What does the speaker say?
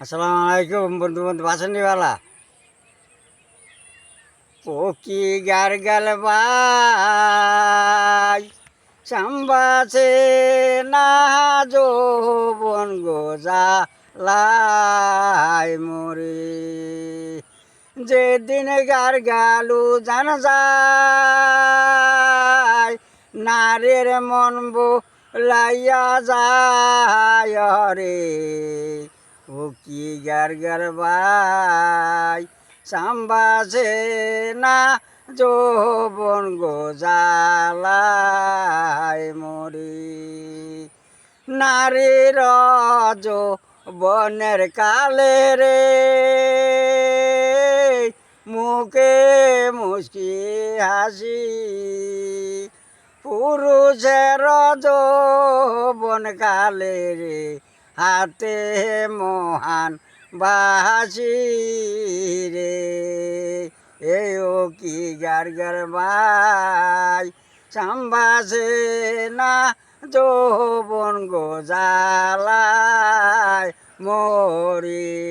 আসসালামু আলাইকুম বন্ধু বন্ধু বাসনীওয়ালা ও কি গার গাল ভাই চাম্বাসে না যৌবন গোজা লাই মরে। যেদিন গার গালু জান যায়, নারীর মন লাইয়া যায় রে ও কি গার গার ভাই? সাম্বাসে না যৌবন গোজালাই মরি। নারীর বনের কালে রে মুখে মুশকি হাসি। পুরুষের যৌবন কালে রে হাতে মহান বাসি রে। এ ও কি গার গার ভাই চাম্বাসে না যৌবন গোজালায় মরি।